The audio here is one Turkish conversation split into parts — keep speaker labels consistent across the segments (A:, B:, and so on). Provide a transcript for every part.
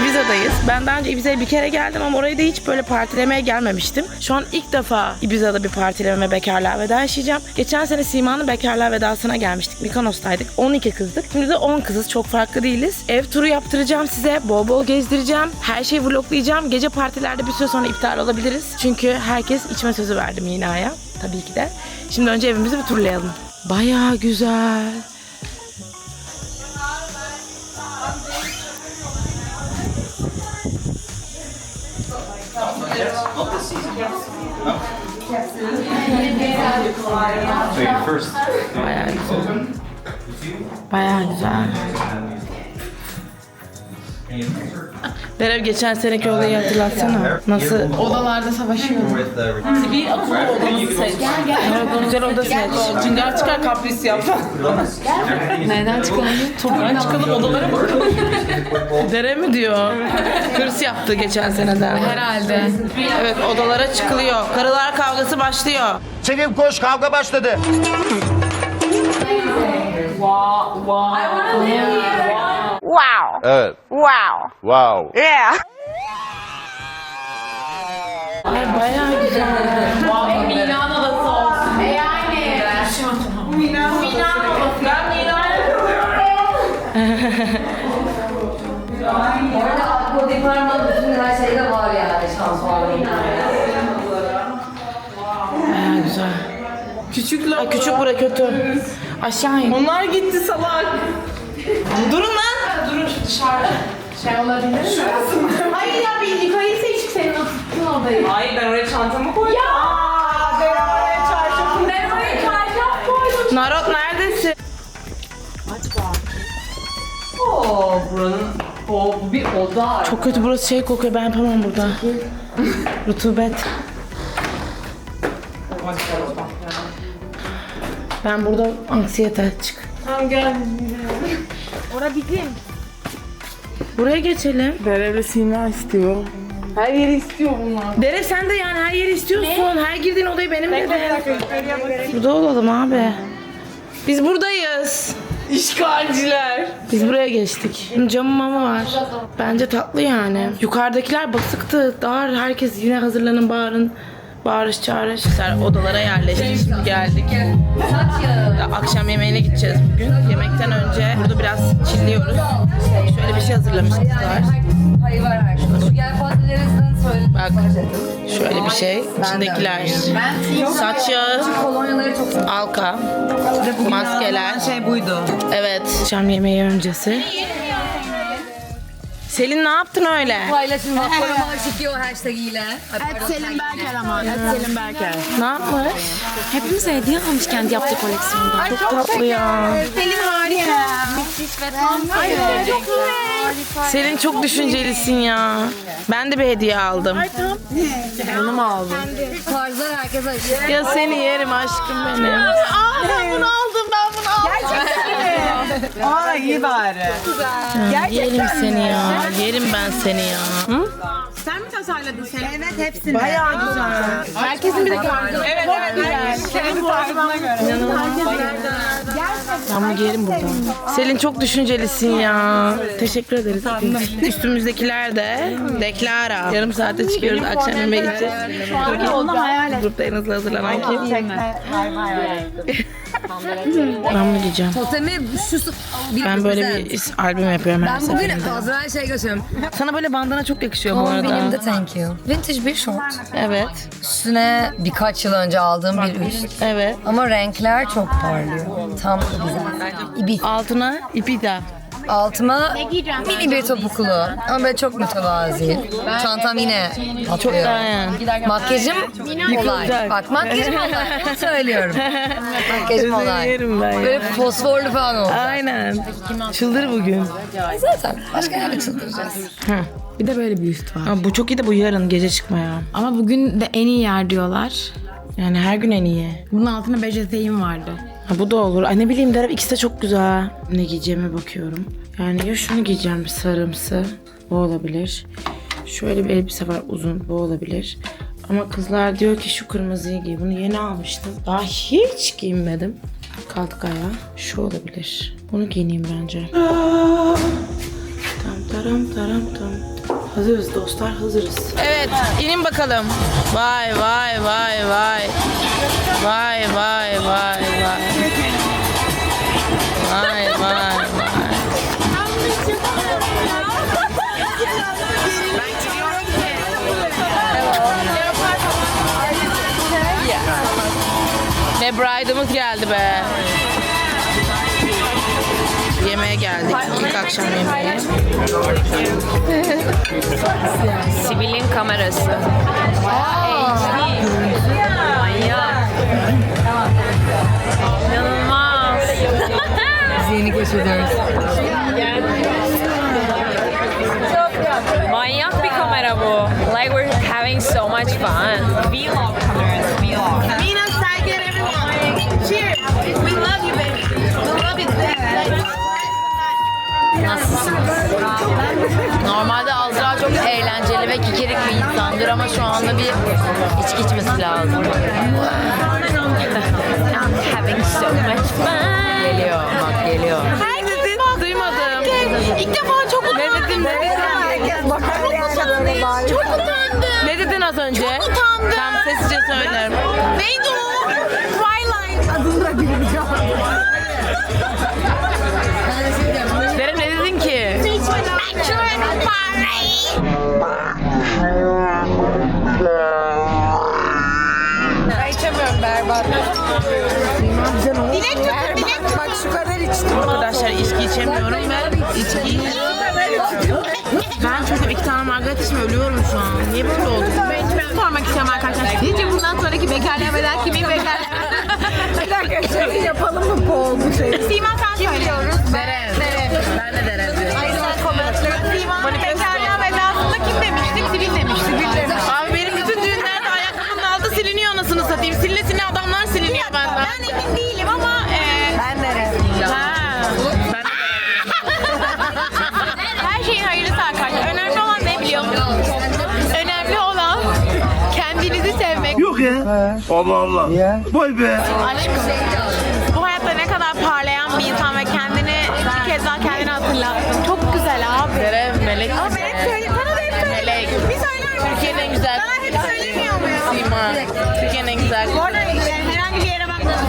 A: Ibiza'dayız. Ben daha önce Ibiza'ya bir kere geldim ama orayı da hiç böyle partilemeye gelmemiştim. Şu an ilk defa Ibiza'da bir partileme bekarlar veda yaşayacağım. Geçen sene Sima'nın bekarlar vedasına gelmiştik. Mikonos'taydık. 12 kızdık. Şimdi de 10 kızız. Çok farklı değiliz. Ev turu yaptıracağım size. Bol bol gezdireceğim. Her şeyi vloglayacağım. Gece partilerde bir süre sonra iptal olabiliriz. Çünkü herkes içme sözü verdi Mina'ya. Tabii ki de. Şimdi önce evimizi bir turlayalım. Bayağı güzel.
B: So your first.
A: Bayağı güzel. Bayağı güzel. Derev geçen seneki olayı hatırlatsana. Nasıl?
C: Odalarda
B: the.
C: Bir akıllı odamızı seç. Gel gel.
A: Evet, güzel oda seç.
C: Cingar çıkar kapris yap. Nereden çıkalım? Turdan çıkalım odalara bakalım.
A: Dere mi diyor? Hırs yaptı geçen seneden.
C: Herhalde.
A: Evet odalara çıkılıyor. Karılar kavgası başlıyor.
D: Sevim koş kavga başladı.
A: Wow.
D: Evet.
A: Wow.
D: Wow.
A: Yeah. Ay bayağı güzel.
C: Milan odası olsun. E yani. Milan Milan odası. Ben Milan
E: Aklı departmanın bütün her şeyde var yani şans var.
A: Bayağı güzel.
C: Küçük
A: Ay, küçük bura kötü. Aşağı in.
C: Onlar gitti salak.
A: Durun lan.
C: Şu dışarıda. Şey olabilir mi? Şurası mı? Hayır ya bir yukarıyı seçtik senin oturttuğun odayı.
A: Hayır ben oraya çantamı koydum.
C: Ya! Ben oraya çarşaf. Ben oraya çarşaf koydum.
A: Narot neredesin?
C: Oo buranın o bu bir oda.
A: Çok kötü burası şey kokuyor ben yapamam burada. Rutubet. Ben burada anksiyete çık.
C: Tamam gel.
A: Buraya geçelim.
C: Derevle Sina istiyor. Her yeri istiyor bunlar.
A: Dere sen de yani her yeri istiyorsun. Her girdiğin odayı benim dedin. Burada olalım abi. Biz buradayız.
C: İşgalciler.
A: Biz buraya geçtik. Camı mamı var. Bence tatlı yani. Yukarıdakiler basıktı. Dar. Herkes yine hazırlanın bağırın. Bağırış çağırış. Sen odalara yerleştik. Şimdi geldik. Akşam yemeğine gideceğiz bugün. Yemekten önce burada biraz çilliyoruz. Şöyle bir şey hazırlamış kızlar. Bak şöyle bir şey. İçindekiler. Saç yağı, alka, maskeler. şey buydu. Evet. Akşam yemeği öncesi. Selin ne yaptın öyle?
E: paylaşın. Bak korumalar çıkıyor hashtag ile.
C: Selim Berker ama. Selim Berker.
A: Ne yapmış?
F: Hepimize hediye almış kendi yaptığı koleksiyonda.
A: Çok tatlı ya.
C: Selim harika.
A: Selin çok düşüncelisin ya. Ben de bir hediye aldım.
C: Onu mu aldın?
E: Tarzlar herkes açıyor.
A: Ya seni yerim aşkım benim.
C: ben bunu aldım Aa iyi bari.
A: Yerim seni ya. Yerim ben seni ya. Hı?
C: Sen mi tasarladın seni? Evet hepsini. Bayağı güzel. Herkesin bir de gördüğü. Evet evet. Güzel. Senin tarzına göre.
A: Ben bunu giyerim buradan. Selin çok düşüncelisin ya. Teşekkür ederiz. Üstümüzdekiler de Deklara. Yarım saate çıkıyoruz akşam yemeğe gideceğiz.
C: Onu hayal et.
A: Grupta en hızlı hazırlanan kim? Ben bunu giyeceğim.
E: Totemi şu bir
A: Ben böyle bir albüm yapıyorum her
E: Ben bugün
A: seferinde.
E: Azrail şey götürüyorum.
A: Sana böyle bandana çok yakışıyor bu
E: Benim de
A: arada.
E: thank you. Vintage bir short.
A: Evet.
E: Üstüne birkaç yıl önce aldığım bir üst.
A: Evet.
E: Ama renkler çok parlıyor. Tam güzel. İbi.
A: Altına ipi de.
E: Altıma mini bir topuklu. Ama böyle çok mütevazi. Çantam yine patlıyor. Makyajım olay.
A: Yıkılacak.
E: Bak makyajım olay. Onu söylüyorum. Makyajım olay.
A: Yerim ben ya.
E: Böyle fosforlu falan oldu.
A: Aynen. Çıldır bugün.
E: Zaten başka yerde çıldıracağız.
A: Hı.
F: Bir de böyle bir üst var.
A: Ama bu çok iyi de bu yarın gece çıkmaya.
F: Ama bugün de en iyi yer diyorlar.
A: Yani her gün en iyi.
F: Bunun altına eteğim vardı.
A: Ha, bu da olur. Ay ne bileyim Derep ikisi de çok güzel. Ne giyeceğime bakıyorum. Yani ya şunu giyeceğim sarımsı. Bu olabilir. Şöyle bir elbise var uzun. Bu olabilir. Ama kızlar diyor ki şu kırmızıyı giy. Bunu yeni almıştım. Daha hiç giyinmedim. Kaldık ayağa. Şu olabilir. Bunu giyineyim bence. Tam taram taram tam. Hazırız dostlar hazırız. Evet inin bakalım. Vay vay vay vay. Vay vay vay vay. Vay vay vay. Ne bride'ımız geldi be. Geldik. İlk akşam yemeği.
G: Sibel'in kamerası. Manyak. İnanılmaz.
E: Biz yeni keşfediyoruz.
G: Manyak bir kamera bu. Like we're having so much fun. Vlog kamerası, vlog.
C: Mina, Tiger, everyone. Cheers. We love you, baby. We love you.
E: Normalde Azra çok eğlenceli ve kikirik bir insandır ama şu anda bir içki içmesi lazım.
G: Having so much fun.
E: Geliyor bak geliyor.
A: Duymadım.
C: İlk defa çok
A: Ne dedin? Ne dedin?
C: Çok utandım.
A: Ne dedin az önce? Çok
C: utandım.
A: Tamam sessizce söylerim.
C: Neydi o? Twilight. Adını da bilmiyorum. Dilek tutun, dilek tutun. Bak şu kadar içtim.
A: Arkadaşlar içki içemiyorum ve içki Ben çünkü iki tane margaret içme ölüyorum şu an. Niye böyle oldu?
C: Ben sormak istiyorum arkadaşlar. Sizce bundan sonraki bekarlığa bedel kimin bekar? Bir dakika şöyle yapalım mı Paul bu şeyi? Sima sen söylüyoruz.
A: Deren. Ben de Deren diyorum.
C: Sima'nın bekarlığa vedasında kim demiştik? Sivil demiştik. Sivil demiştik.
A: Abi benim bütün düğünlerde ayakkabının altı siliniyor anasını satayım. Siline adamlar siliniyor benden.
C: Ben emin değilim
D: ya. Allah Allah. Vay be.
C: Aşkım. Bu hayatta ne kadar parlayan bir insan ve kendini bir kez daha kendini hatırlattın. Çok güzel abi.
A: Deren melek.
C: Ama hep söyle, sana da hep söyle.
A: Melek.
C: Bir söyler misin?
A: Türkiye'nin en güzel.
C: Sana hep söylemiyor muyum?
A: Sima. Türkiye'nin en güzel.
C: Bu arada herhangi bir yere bakmadım.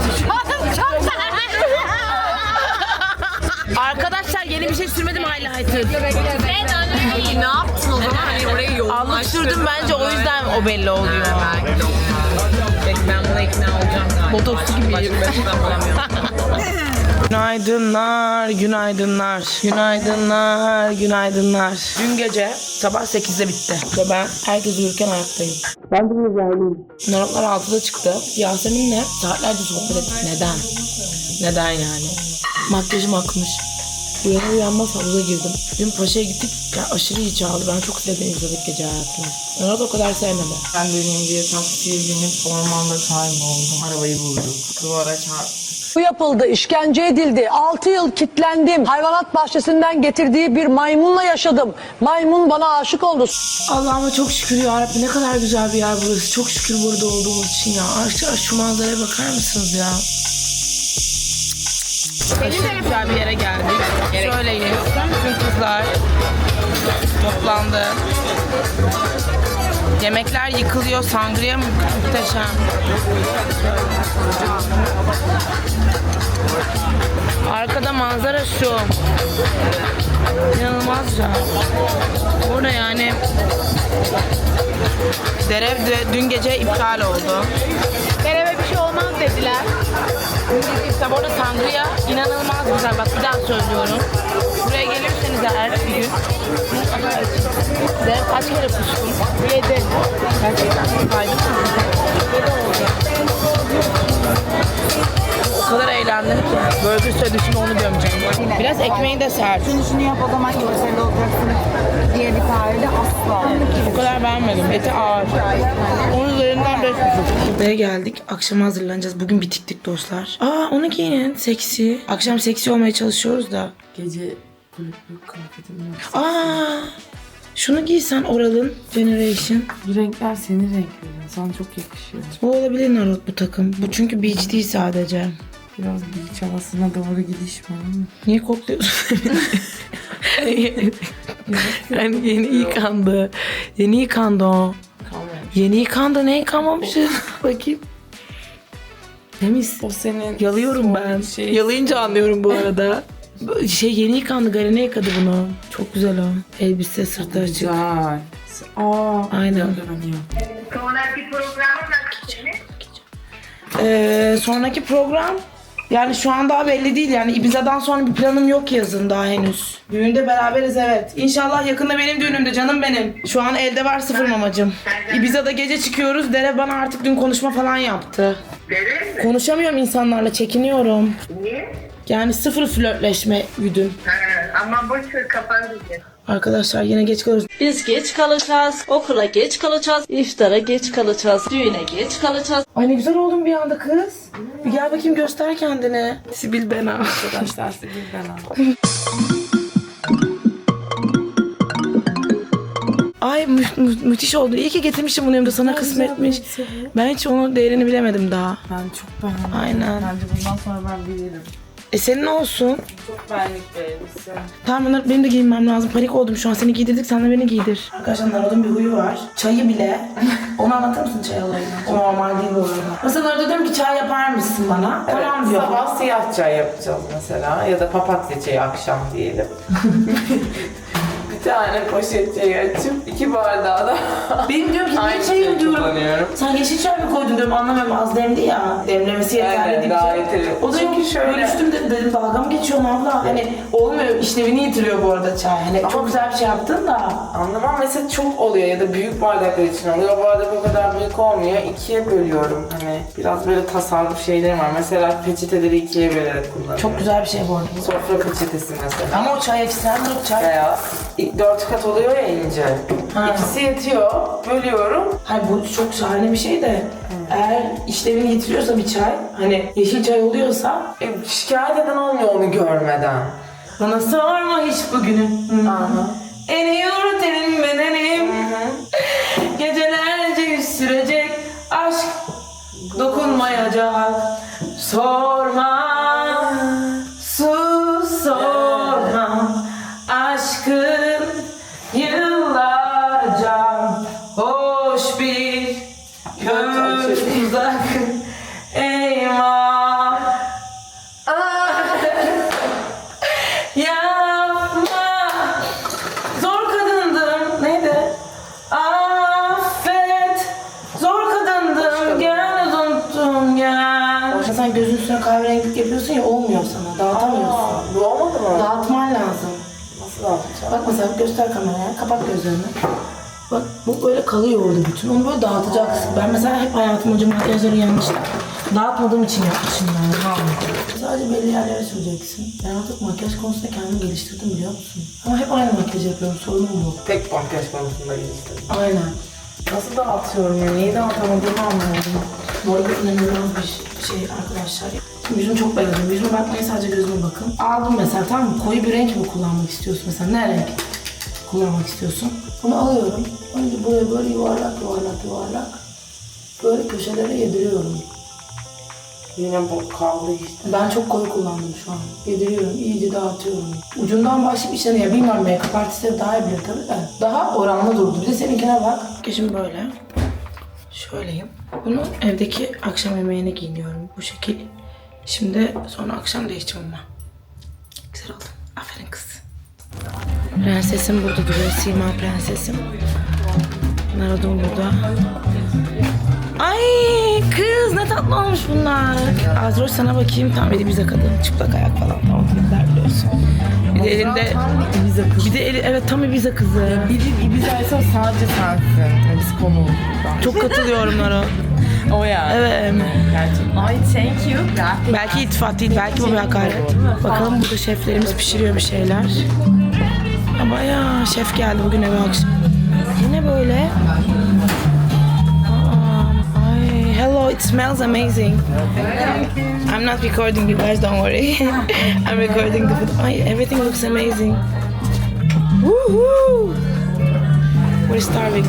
C: Çok güzel.
A: Arkadaşlar yeni bir şey sürmedim highlighter.
G: Ne yaptın o zaman? Hani oraya yoğunlaştırdın.
A: Alıştırdım bence o yüzden o belli oluyor.
G: Ben buna ikna olacağım galiba.
A: Botoksu gibiyim. Günaydınlar, günaydınlar, günaydınlar, günaydınlar. Dün gece sabah 8'de bitti ve ben herkes uyurken ayaktayım. Ben de rüzgarlıyım. Naroklar 6'da çıktı. Yasemin'le saatlerce sohbet ettik. Neden? Neden yani? Makyajım akmış. Uyanır uyanmaz havuza girdim. Dün Paşa'ya gittik. Ya aşırı iyi çaldı. Ben çok sevdim izledik gece hayatını. Narok o kadar sevmedi.
H: Ben döneyim diye taksiye binip ormanda kayboldum. Arabayı bulduk. Duvara çarptım.
I: Bu yapıldı, işkence edildi. 6 yıl kitlendim. Hayvanat bahçesinden getirdiği bir maymunla yaşadım. Maymun bana aşık oldu.
A: Allah'ıma çok şükür ya Rabbi ne kadar güzel bir yer burası. Çok şükür burada olduğumuz için ya. Arkadaşlar şu manzaraya bakar mısınız ya? Aşırı güzel bir yere geldik. Söyleyin. Bütün kızlar toplandı. Yemekler yıkılıyor. Sangria mı? Muhteşem. Arkada manzara şu. İnanılmaz güzel. Burada yani Derev de dün gece iptal oldu.
C: Bir şey olmaz dediler.
A: İşte bu arada sangria inanılmaz güzel. Bak bir daha söylüyorum. Buraya gelirseniz eğer bir gün mutlaka kaç kere kuştun? Yedi. Gerçekten saydım. Yedi oldu. O kadar eğlendim. ki. Burger söyledi şimdi onu gömeceğim. Biraz ekmeği de sert.
C: Şunu şunu yap o zaman başarılı olacaksın
A: beğenmedim. Eti ağır. Onun üzerinden 5,5. Buraya geldik. Akşam hazırlanacağız. Bugün bitiktik dostlar. Aa onu giyin. Seksi. Akşam seksi olmaya çalışıyoruz da.
H: Gece kulüplük kıyafetim yok.
A: Aa şunu giysen Oral'ın Generation.
H: Bu renkler senin renklerin. Sana çok yakışıyor.
A: Bu olabilir Narot bu takım. Bu çünkü beach değil sadece.
H: Biraz beach havasına doğru gidiş var ama.
A: Niye kokluyorsun? yani yeni yıkandı. Yeni yıkandı o. Yeni yıkandı ne yıkanmamışız? Bakayım. Temiz.
H: O senin
A: Yalıyorum ben.
H: şey-
A: Yalayınca anlıyorum bu arada. Şey yeni yıkandı. Garine yıkadı bunu. Çok güzel o. Elbise sırtı açık.
H: Güzel. Aa,
A: Aynen.
H: görünüyor.
A: Ee, sonraki program yani şu an daha belli değil yani Ibiza'dan sonra bir planım yok yazın daha henüz. Düğünde beraberiz evet. İnşallah yakında benim düğünümde canım benim. Şu an elde var sıfır mamacım. Ibiza'da gece çıkıyoruz. Dere bana artık dün konuşma falan yaptı. Konuşamıyorum insanlarla çekiniyorum.
J: Niye?
A: Yani sıfır flörtleşme güdüm.
J: Ha, ama boş ver kapandı.
A: Arkadaşlar yine geç kalıyoruz.
K: Biz geç kalacağız, okula geç kalacağız, iftara geç kalacağız, düğüne geç kalacağız.
A: Ay ne güzel oldun bir anda kız. Bir gel bakayım göster kendini. Sibil Bena.
H: Arkadaşlar size bir ben al.
A: Ay mü- mü- müthiş oldu. İyi ki getirmişim bunu yanımda sana kısmetmiş. Ben hiç onun değerini bilemedim daha.
H: Ben çok beğendim.
A: Aynen.
H: Bence bundan sonra ben bilirim.
A: E senin olsun.
H: Çok benlik bir elbise.
A: Tamam bunları benim de giyinmem lazım. Panik oldum şu an. Seni giydirdik sen de beni giydir. Arkadaşlar Narod'un bir huyu var. Çayı bile. Onu anlatır mısın çay olayını? O normal değil bu arada. Mesela Narod'a diyorum ki çay yapar mısın bana? tamam diyor.
H: Sabah siyah çay yapacağız mesela ya da papatya çayı akşam diyelim. bir tane poşet çayı açıp iki bardağı da
A: Benim diyorum ki niye
H: Aynı
A: çayım
H: şeyi
A: diyorum.
H: kullanıyorum.
A: Sen yeşil çay mı koydun diyorum anlamıyorum az demli ya. Demlemesi yeterli
H: Aynen,
A: değil.
H: daha yeterli.
A: O da yok
H: Çünkü
A: ki
H: şöyle-
A: şöyle üstüm de dedim dalga mı geçiyorsun abla? Hani olmuyor işlevini yitiriyor bu arada çay. Hani çok güzel bir şey yaptın da.
H: Anlamam mesela çok oluyor ya da büyük bardaklar için oluyor. O bardak o kadar büyük olmuyor. İkiye bölüyorum hani. Biraz böyle tasarruf şeylerim var. Mesela peçeteleri ikiye bölerek kullanıyorum.
A: Çok güzel bir şey bu arada.
H: Sofra peçetesi mesela.
A: Ama o çay yok çay.
H: Beyaz. İlk dört kat oluyor ya ince.
A: Ha.
H: İkisi yetiyor. Bölüyorum.
A: Hayır bu çok şahane bir şey de eğer işlevini yitiriyorsa bir çay hani yeşil çay oluyorsa
H: E, şikayet eden olmuyor onu görmeden.
A: bana sorma hiç bugünü.
H: Aha.
A: Eniyor tenin bedenim Gecelerce yüz sürecek aşk dokunmayacak Sorma köz uzak Eyvah Yapma Zor kadındım neydi? Affet Zor kadındım gel unuttum gel Sen gözün üstüne kahverengilik yapıyorsun ya olmuyor sana dağıtamıyorsun
H: Bu olmadı mı?
A: Dağıtman lazım
H: Nasıl yapacağım?
A: Bak mesela göster kameraya kapat gözlerini Bak bu böyle kalıyor orada bütün onu böyle dağıtacaksın Ben mesela hep hayatım boyunca makyajları yanlış Dağıtmadığım için yapmışım yani tamam. Sadece belli yerlere süreceksin Ben artık makyaj konusunda kendimi geliştirdim biliyor musun? Ama hep aynı makyaj yapıyorum sorunum bu
H: Tek makyaj konusunda geliştirdim.
A: Aynen.
H: Nasıl dağıtıyorum ya? Neyi dağıtamadığımı anlamadım.
A: Bu arada inanılmaz bir şey arkadaşlar. Şimdi yüzümü çok beğendim. Yüzüme bakmayın sadece gözüme bakın. Aldım mesela tamam mı? Koyu bir renk mi kullanmak istiyorsun mesela? Ne renk kullanmak istiyorsun? Bunu alıyorum. Önce buraya böyle yuvarlak yuvarlak yuvarlak. Böyle köşelere yediriyorum.
H: Yine bu kaldı işte.
A: Ben çok koyu kullandım şu an. Yediriyorum, iyice dağıtıyorum. Ucundan başlayıp içine ya bilmem make-up artistleri daha iyi bilir tabii de. Daha oranlı durdu. Bir de seninkine bak. Şimdi böyle. Şöyleyim. Bunu evdeki akşam yemeğine giyiniyorum bu şekil. Şimdi sonra akşam değişeceğim ama. Güzel oldu. Aferin kız. Prensesim burada duruyor. Sima prensesim. Narodum burada. Ay kız ne tatlı olmuş bunlar. Azroş sana bakayım. Tam eli bize kadın. Çıplak ayak falan. Tamam kızlar biliyorsun. Bir de elinde... Bir de eli, evet tam Ibiza kızı.
H: Biri Ibiza'ysa sadece sensin. Biz konu.
A: Çok katılıyorum Naro.
G: Oh yeah.
A: Evet.
G: Ay thank you.
A: Belki iltifat değil, belki bu bir hakaret. Bakalım burada şeflerimiz pişiriyor bir şeyler. Ya şef geldi bugün eve akşam. Yine böyle. Ay, hello, it smells amazing. I'm not recording you guys, don't worry. I'm recording the food. Ay, everything looks amazing. Woohoo! We're starving.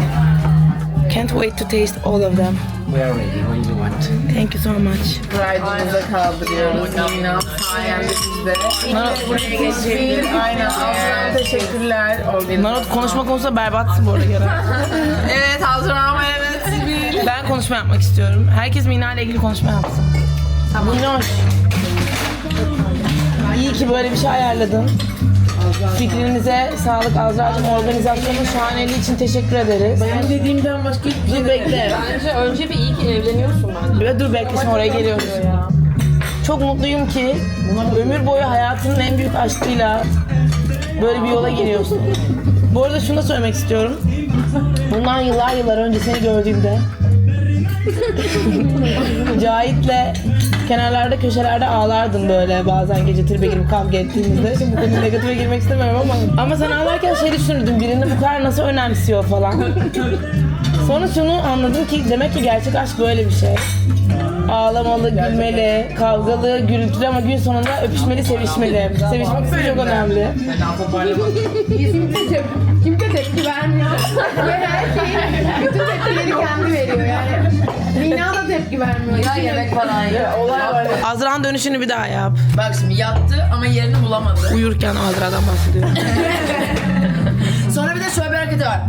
A: Can't wait to taste all of them.
B: We are ready. Do you want?
A: Thank you so much.
H: Ride'ımıza kaldırıyoruz. Mina sayende. Buraya geçelim. Aynen. Teşekkürler.
A: Narot konuşma konusunda berbatsın bu arada.
H: Evet Azra evet Sibel.
A: Ben konuşma yapmak istiyorum. Herkes Mina ile ilgili konuşma yapsın. Tamam. Minnoş. İyi ki böyle bir şey ayarladın. Fikrinize sağlık Azra'cığım. Organizasyonun şahaneliği için teşekkür ederiz.
H: Ben dediğimden başka hiçbir şey
A: Dur bekle.
G: Bence önce bir iyi ki evleniyorsun bence.
A: Ve dur bekle şimdi oraya geliyoruz. Çok mutluyum ki ömür boyu hayatının en büyük aşkıyla böyle bir yola giriyorsun. Bu arada şunu da söylemek istiyorum. Bundan yıllar yıllar önce seni gördüğümde Cahit'le kenarlarda köşelerde ağlardın böyle bazen gece tribe girip kavga ettiğimizde. Şimdi bu konuda negatife girmek istemiyorum ama. Ama sen ağlarken şey düşünürdüm birini bu kadar nasıl önemsiyor falan. Sonra şunu anladım ki demek ki gerçek aşk böyle bir şey. Ağlamalı, gülmeli, kavgalı, gürültülü ama gün sonunda öpüşmeli, sevişmeli. Sevişmek ise çok önemli.
C: Kimse tepki vermiyor. Ve her şeyin bütün tepkileri kendi veriyor yani. Mina da tepki vermiyor.
E: Ya yemek falan ya.
A: Azra'nın dönüşünü bir daha yap.
E: Bak şimdi yattı ama yerini bulamadı.
A: Uyurken Azra'dan bahsediyorum.
E: Sonra bir de şöyle bir hareketi var.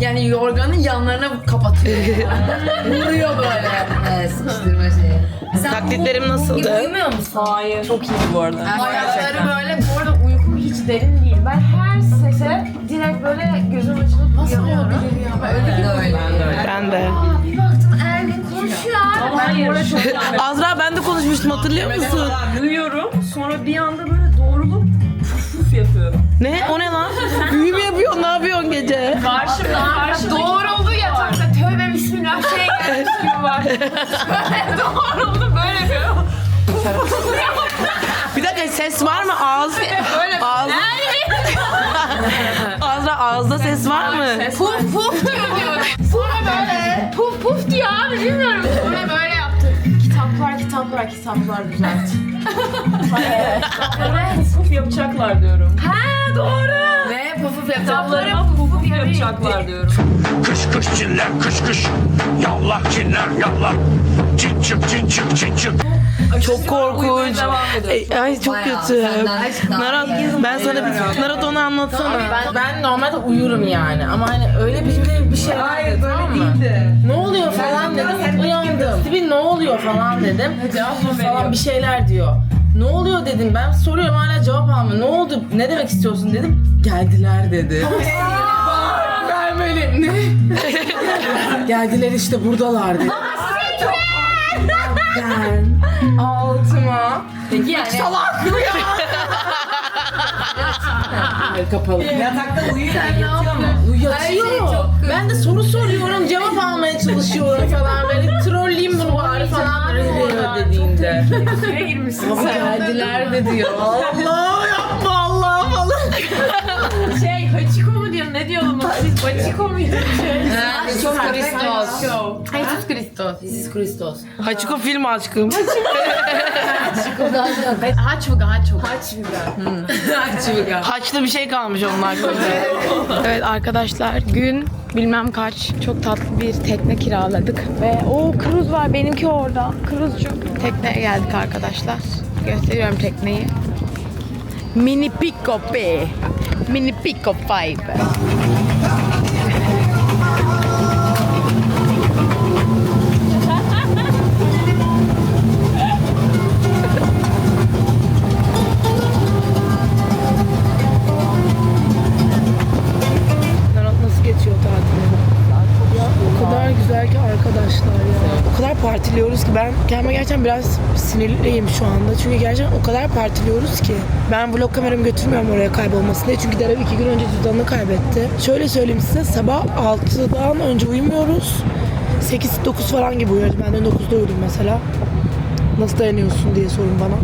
E: Yani yorganın yanlarına kapatıyor. Vuruyor böyle. Evet, sıkıştırma şeyi. Sen
A: Taklitlerim nasıldı?
E: uyumuyor musun?
G: Hayır. Çok iyi bu arada.
C: Ayakları böyle bu arada uykum hiç derin değil. Ben her sese direkt böyle gözüm açılıp Nasıl uyanıyorum. ya? Ben öyle
E: Ben de öyle.
A: Ben de.
C: bir baktım Ergin konuşuyor arada çok
A: Azra ben de konuşmuştum hatırlıyor musun?
G: Duyuyorum. Sonra bir anda böyle doğrulup puf puf yapıyorum.
A: Ne? O ne lan? Büyü mü yapıyorsun? Ne yapıyorsun gece?
G: Karşımda, karşımda.
C: Doğruldu yatakta tövbe bismillah şey gelmiş gibi var. Böyle doğruldu böyle yapıyor.
A: Bir dakika ses var mı? Ağız... Ağız... Azra ağızda ses var mı?
C: Puf puf diyor diyorum. Sonra böyle puf puf diyor abi bilmiyorum. Sonra böyle yaptı. Kitaplar kitaplar kitaplar düzelt.
G: Puf puf yapacaklar diyorum.
C: Ha doğru.
E: Ve puf puf yapacak.
G: Kitaplarıma puf puf yapacaklar diyorum.
D: Kış kış çiller kış kış. Yallah çiller yallah. Çin çık çin çık çin çık.
A: Çok korkunç. Ay, ay çok kötü. Narat ben sana bir Narat onu anlatsana.
H: Ben, ben normalde uyurum yani ama hani öyle bir bir, bir şey Hayır böyle tamam mı? Ne oluyor falan dedim. Uyandım. Sibel ne oluyor falan dedim. Cevap falan bir şeyler diyor. Ne oluyor dedim. Ben soruyorum hala cevap almıyor. Ne oldu? Ne demek istiyorsun dedim. Geldiler dedi. ben böyle ne? Geldiler işte buradalar dedi. Ben altıma
E: Peki yani.
H: salak mı ya? Kapalı.
E: Yatakta uyuyor. Yatıyor mu?
H: Yatıyor. Ben de soru soruyorum, cevap almaya çalışıyorum falan. Böyle trolleyeyim bunu bari falan diyor dediğinde.
C: Suya girmişsin
H: geldiler de diyor. Allah yapma Allah falan.
C: Şey Hachiko ne diyordunuz siz? Bachiko muydu?
E: Çok Kristos.
C: Jesus Christos.
H: Jesus Christos.
A: Hachiko film aşkım.
C: Haçvuga Haçvuga.
H: Açıga.
A: Haçlı bir şey kalmış onun aklında. evet arkadaşlar gün bilmem kaç çok tatlı bir tekne kiraladık. Ve o kruz var benimki orada. Kruzcuk. Tekneye geldik arkadaşlar. Gösteriyorum tekneyi. mini picco P, mini picco pipe. Arkadaşlar ya. O kadar partiliyoruz ki ben kendime gerçekten biraz sinirliyim şu anda. Çünkü gerçekten o kadar partiliyoruz ki. Ben vlog kameramı götürmüyorum oraya kaybolmasın diye. Çünkü Derev iki gün önce cüzdanını kaybetti. Şöyle söyleyeyim size sabah 6'dan önce uyumuyoruz. 8-9 falan gibi uyuyordu. Ben de 9'da uyudum mesela. Nasıl dayanıyorsun diye sorun bana.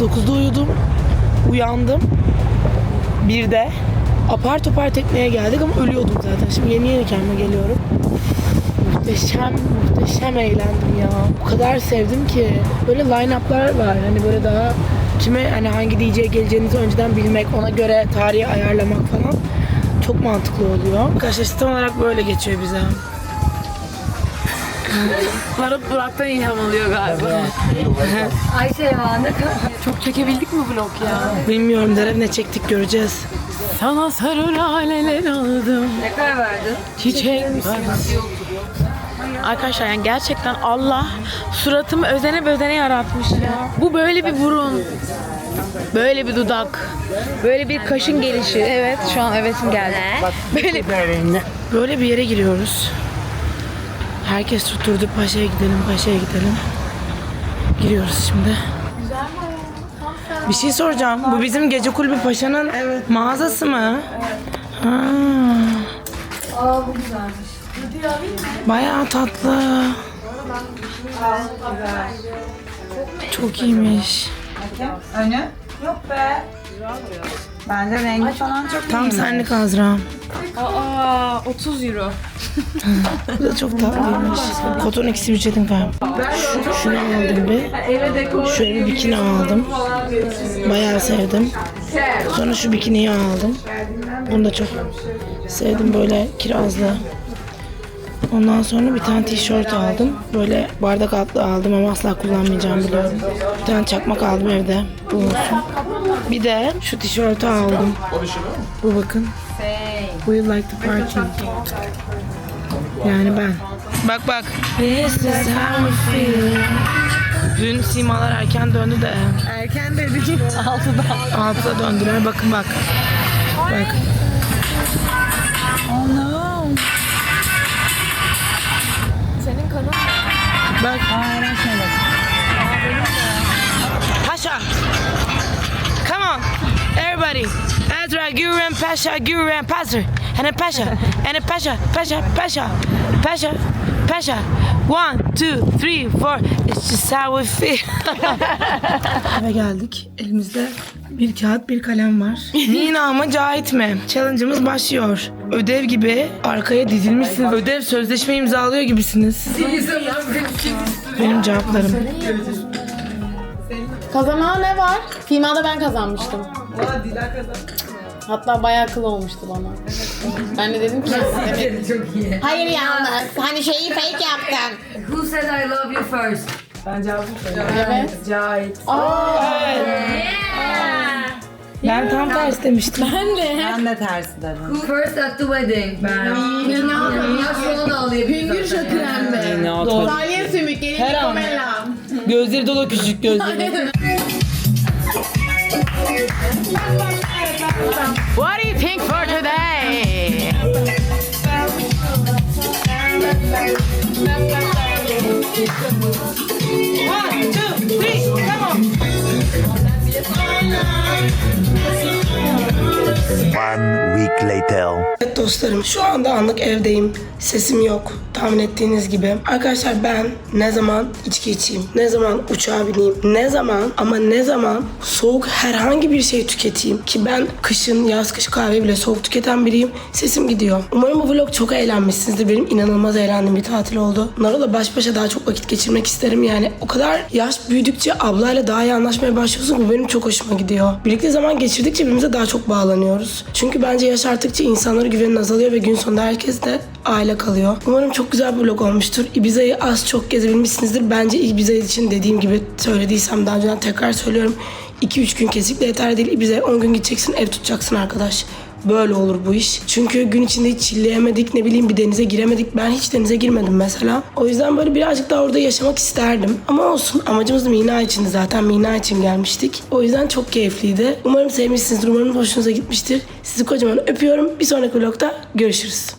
A: 9'da uyudum. Uyandım. Bir de apar topar tekneye geldik ama ölüyordum zaten. Şimdi yeni yeni kendime geliyorum. Muhteşem, muhteşem eğlendim ya. O kadar sevdim ki. Böyle line-up'lar var. Hani böyle daha kime hani hangi DJ'ye geleceğinizi önceden bilmek, ona göre tarihi ayarlamak falan çok mantıklı oluyor. Arkadaşlar sistem olarak böyle geçiyor bize.
H: Varıp Burak'tan ilham alıyor galiba.
E: Ayşe ya ne kadar.
H: Çok çekebildik mi vlog ya?
A: Bilmiyorum Deren ne çektik göreceğiz.
H: Sana sarı laleler aldım.
E: Ne kadar verdin?
H: Çiçek
A: Arkadaşlar yani gerçekten Allah suratımı özene özene yaratmış ya. Bu böyle bir burun. Böyle bir dudak. Böyle bir kaşın gelişi. Evet şu an evetim geldi. Böyle böyle bir yere giriyoruz. Herkes tutturdu paşaya gidelim paşaya gidelim. Giriyoruz şimdi. Bir şey soracağım. Bu bizim gece kulübü paşanın mağazası mı? Ha. Bayağı tatlı. Çok iyiymiş.
C: Önü? Yok be. Bence rengi falan çok
A: Tam senlik Azra.
G: Aa 30 euro.
A: Bu da çok tatlıymış. Koton ikisi ücretim galiba. Şu, şunu aldım bir. Şöyle bir bikini aldım. Bayağı sevdim. Sonra şu bikiniyi aldım. Bunu da çok sevdim böyle kirazlı. Ondan sonra bir tane tişört aldım. Böyle bardak altlı aldım ama asla kullanmayacağım biliyorum. Bir tane çakmak aldım evde. Bu olsun. Bir de şu tişörtü aldım. Bu bakın. We like the party. Yani ben. Bak bak. This is how we feel. Dün simalar erken döndü de. Erken dedi. Altıda. Altıda döndüler. Bakın bak. Bak. Senin kanın Bak. Pasha. Come on. Everybody. Ezra, Guru, and Pasha, Guru, and Pastor. And then Pasha. And then Pasha, Pasha, Pasha, Pasha, Pasha. One, two, three, four. It's just how we feel. Eve geldik. Elimizde bir kağıt, bir kalem var. Nina mı, Cahit mi? Challenge'ımız başlıyor. Ödev gibi arkaya dizilmişsiniz. Ödev sözleşme imzalıyor gibisiniz. Benim cevaplarım.
F: Kazanan ne var? Sima'da ben kazanmıştım. Hatta bayağı akıl olmuştu bana. Ben de dedim ki.
E: Çok iyi.
F: Hayır yalnız. Hani şeyi fake yaptım.
E: Who said I love you first?
F: Evet.
A: Ben tam tersi demiştim.
C: Ben de tersi dedim.
E: First at the wedding? Ben. Mina sonu da alıyor.
F: Hüngür şakıran be. Salya sümük. Gelin
A: Her an. Gözleri dolu küçük gözleri.
H: What do you think for today?
A: One, two, three, come on.
D: One week later.
A: Evet dostlarım şu anda anlık evdeyim. Sesim yok tahmin ettiğiniz gibi. Arkadaşlar ben ne zaman içki içeyim, ne zaman uçağa bineyim, ne zaman ama ne zaman soğuk herhangi bir şey tüketeyim. Ki ben kışın yaz kış kahve bile soğuk tüketen biriyim. Sesim gidiyor. Umarım bu vlog çok eğlenmişsinizdir. Benim inanılmaz eğlendiğim bir tatil oldu. Naro'la baş başa daha çok vakit geçirmek isterim yani. O kadar yaş büyüdükçe ablayla daha iyi anlaşmaya başlıyorsun bu çok hoşuma gidiyor. Birlikte zaman geçirdikçe birbirimize daha çok bağlanıyoruz. Çünkü bence yaş arttıkça insanlara güvenin azalıyor ve gün sonunda herkes de aile kalıyor. Umarım çok güzel bir vlog olmuştur. Ibiza'yı az çok gezebilmişsinizdir. Bence Ibiza için dediğim gibi söylediysem daha önceden tekrar söylüyorum. 2-3 gün kesinlikle yeterli değil. Ibiza'ya 10 gün gideceksin, ev tutacaksın arkadaş. Böyle olur bu iş. Çünkü gün içinde hiç çilleyemedik, ne bileyim bir denize giremedik. Ben hiç denize girmedim mesela. O yüzden böyle birazcık daha orada yaşamak isterdim. Ama olsun amacımız Mina içindi zaten. Mina için gelmiştik. O yüzden çok keyifliydi. Umarım sevmişsinizdir. Umarım hoşunuza gitmiştir. Sizi kocaman öpüyorum. Bir sonraki vlogda görüşürüz.